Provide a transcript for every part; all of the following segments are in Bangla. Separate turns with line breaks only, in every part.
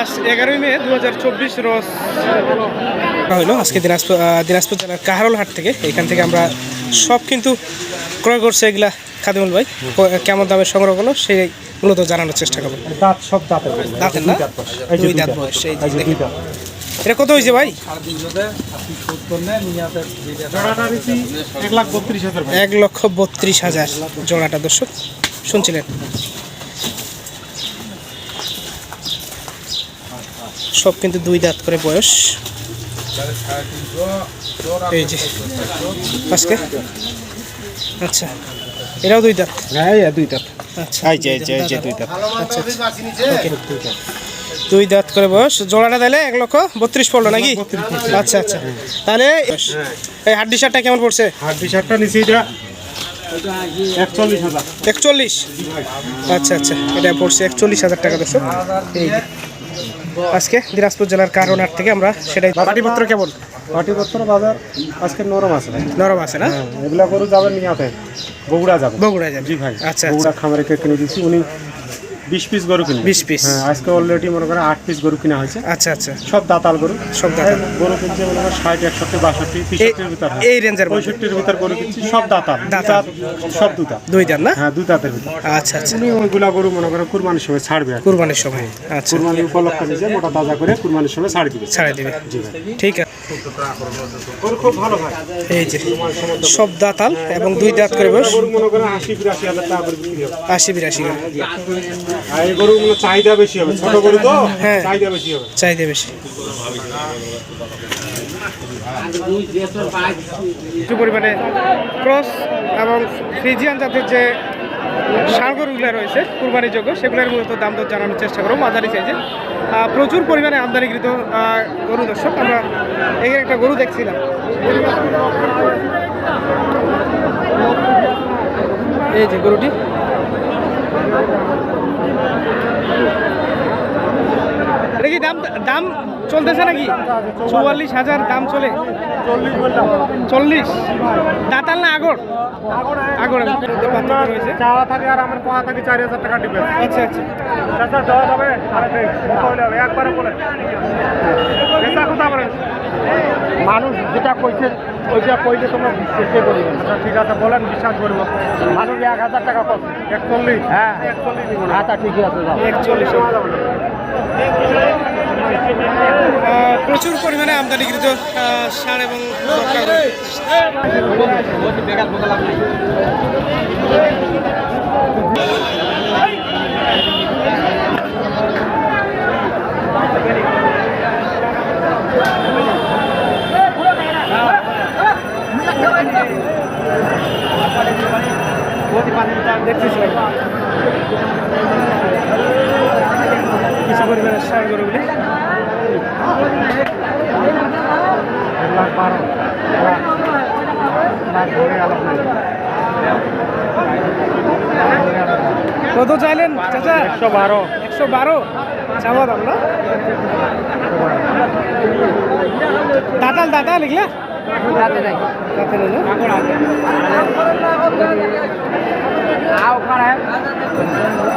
আজ এগারোই মে দু হাজার চব্বিশ রোজ। হইল আজকে দিনাজপুর দিনাজপুর জেলার কাহারোল হাট থেকে। এখান থেকে আমরা সব কিন্তু ক্রয় করছে এগুলা খাদিমুল ভাই। কেমন দামে সংগ্রহ করল সেই মূলত জানানোর চেষ্টা করব।
দাঁত সব দাঁতের
দাঁতের না? দুই দাঁত বয়স। এটা কত হয়েছে ভাই।
এক
লক্ষ বত্রিশ হাজার জোড়াটা দর্শক। শুনছিলেন? সব কিন্তু দুই দাঁত করে বয়স। এই যে আজকে? আচ্ছা এটাও দুই দাঁত?
হ্যাঁ দুই দাঁত।
আচ্ছা।
এই যে এই যে দুই দাঁত।
আচ্ছা আচ্ছা। দুই দাঁত করে বয়স। জোড়াটা দিলে এক লক্ষ বত্রিশ পড়ল নাকি? আচ্ছা আচ্ছা। তাহলে এই হাড্ডি শার্টটা কেমন পড়ছে?
হাড্ডি শার্টটা নিছি এটা একচল্লিশ হাজার।
একচল্লিশ? আচ্ছা আচ্ছা। এটা পড়ছে একচল্লিশ হাজার টাকা দর্শক এই। আজকে দিনাজপুর জেলার কারণার থেকে আমরা সেটাই পাটিপত্র কেমন?
পাটিপত্র বাজার আজকে নরম আছে ভাই।
নরম আছে না?
হ্যাঁ, এগুলা গরু যাবেন নিয়াতে বগুড়া যাবে।
বগুড়া যাবে।
জি ভাই
আচ্ছা
বগুড়া খামারে কে কিনে দিচ্ছি উনি বিশ পিস গরু কিনে।
20 piece।
হ্যাঁ আজকে অলরেডি মনে করেন আট পিস গরু কিনা হয়েছে।
আচ্ছা আচ্ছা।
সব দাতাল গরু।
সব দাতাল।
গরু কিনছে মনে করেন ষাট একষট্টি বাষট্টি তেষট্টির ভিতর হয়।
এই রেঞ্জের?
পঁয়ষট্টির ভিতর গরু কিনছি সব দাতাল।
দাতাল।
দাঁত সব দুটা
দুই দাঁত না?
হ্যাঁ দুই দাঁতের ভিতর।
আচ্ছা আচ্ছা।
উনি ওইগুলা গরু মনে করেন কুরবানির সময় ছাড়বে
কুরবানির সময়। আচ্ছা।
কুরবানি উপলক্ষে মোটা তাজা করে কুরবানির সময় ছাড় দিবে।
ছাড়াই দিবে। ঠিক আছে। এই যে সব দাঁতাল এবং দুই দাঁত করে
গরু আশি বিরাশি চাহিদা বেশি হবে। ছোট গরু তো
হ্যাঁ।
চাহিদা বেশি হবে।
চাহিদা বেশি। পরিমাণে ক্রস এবং ফ্রিজিয়ান জাতের যে ষাঁড় গরুগুলো রয়েছে কুরবানির যোগ্য। সেগুলোর মূলত দাম দর জানানোর চেষ্টা করব। মাঝারি সাইজে প্রচুর পরিমাণে আমদানিকৃত গরু দর্শক, আমরা এই একটা গরু দেখছিলাম। এই যে গরুটি। এটা কি দাম দাম চলতেছে নাকি? চুয়াল্লিশ হাজার দাম চলে।
চল্লিশ।
দাতাল না আগর? আগর রয়েছে।
চাওয়া থাকে আর আমার কোয়া থাকে চারি হাজার টাকা দিবে
আচ্ছা আচ্ছা।
চাচা দেওয়া যাবে? হবে। একবারে বলে কথা বলেন? মানুষ যেটা কইছে ওইটা কইলে তোমরা বিশ্বাস করি আচ্ছা ঠিক আছে বলেন বিশ্বাস করব। মানুষ এক হাজার টাকা কত একচল্লিশ? হ্যাঁ। একচল্লিশ আচ্ছা ঠিক আছে
একচল্লিশ। প্রচুর পরিমাণে আমদানিকৃত ষাঁড় এবং দেখতেছিলাম কিছু পরিমাণে ষাঁড় গরুগুলি কত চাইলেন চাচা?
একশো বারো।
একশো বারো? চাওয়া দাম না? দাতাল দাতাল এগুলা? দাঁতে নেই না?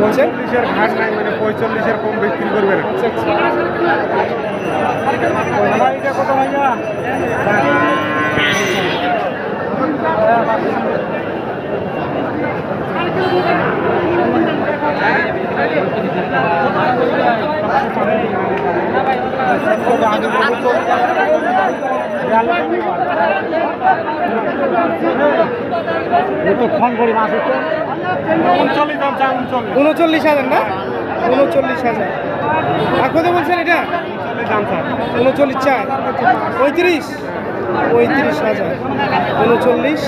বলছেন?
চল্লিশের ঘাট নাই মানে পঁয়তাল্লিশের কম বিক্রি করবে না।
আচ্ছা, আচ্ছা।
কত ভাইয়া করি মাছ উনচল্লিশ
হাজার না? উনচল্লিশ হাজার। আর কত বলছেন এটা?
উনচল্লিশ
চার পঁয়ত্রিশ? পঁয়ত্রিশ হাজার। উনচল্লিশ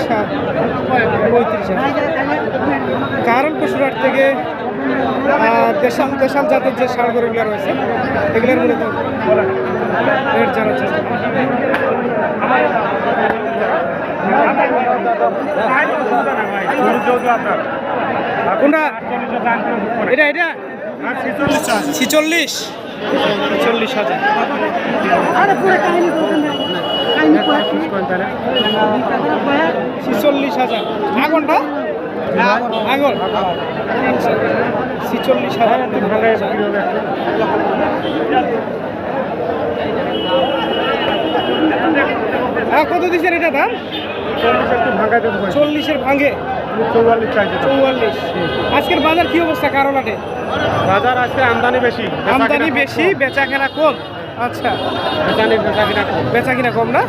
পঁয়ত্রিশ হাজার। কারণ পশুরহাট থেকে দেশাল দেশাল জাতের যে সার গরুগুলো রয়েছে এগুলোর মূলত রেট জানার চেষ্টা করি।
গরু যেহেতু আপনার
কোনটা? এটা এটা?
ছেচল্লিশ।
ছিচল্লিশ হাজার। ছিচল্লিশ হাজার। আগনটা আগন ছিচল্লিশ হাজার। হ্যাঁ কত দিচ্ছেন এটা দাম? চল্লিশের ভাঙে।
চৌয়াল্লিশ
আজকের বাজার কি অবস্থা কারণ আছে
বাজার আজকে আমদানি বেশি
আমদানি বেশি। বেচা কেনা কম। আচ্ছা।
আমদানি বেচা কিনা কম।
বেচা কিনা কম না?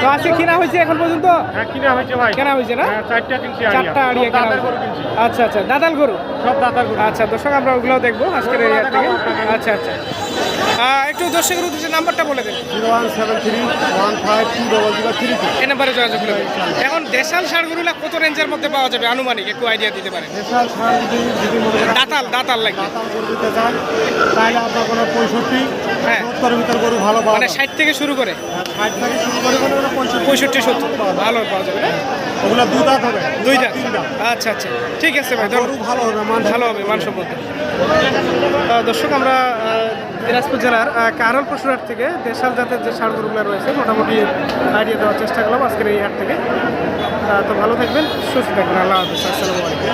তো আজকে কিনা হয়েছে এখন পর্যন্ত?
হ্যাঁ কিনা হয়েছে ভাই।
কেনা হয়েছে না?
হ্যাঁ, চারটা কিনছি
চারটা আড়িয়া কেনা। আচ্ছা আচ্ছা দাদাল গরু?
সব দাতার গরু।
আচ্ছা দর্শক আমরা ওগুলোও দেখব আজকের এই থেকে। আচ্ছা আচ্ছা। একটু দর্শকের উদ্দেশ্যে নাম্বারটা বলে দেন।
Zero one seven three one five two double zero three
এই নাম্বারে যোগাযোগ করে এখন দেশাল ষাড়গুলো কত রেঞ্জের মধ্যে পাওয়া যাবে? আনুমানিক একটু আইডিয়া দিতে পারেন।
স্পেশাল ছাড় যদি
দাতাল দাতাল লাগবে।
দাতাল গরু দিতে চান তাহলে আপনার কোনো পঁয়ষট্টি
হ্যাঁ।
সত্তরের ভিতর গরু ভালো পাওয়া
মানে ষাট থেকে শুরু করে।
হ্যাঁ, ষাট থেকে শুরু করে মানে পঁয়ষট্টি
সত্তর ভালো পাওয়া যাবে না?
ওগুলো দু দাঁত হবে।
দুই দাঁত আচ্ছা আচ্ছা। ঠিক আছে ভাই
গরু ভালো হবে মান
ভালো হবে মানসম্মত আহ, দর্শক আমরা দিনাজপুর জেলার কারল পশুরহাট থেকে দেশাল জাতের যে ষাড় গরুগুলো রয়েছে মোটামুটি আইডিয়া দেওয়ার চেষ্টা করলাম আজকের এই হাট থেকে। তো ভালো থাকবেন সুস্থ থাকবেন। আল্লাহ হাফিজ আসসালামু আলাইকুম।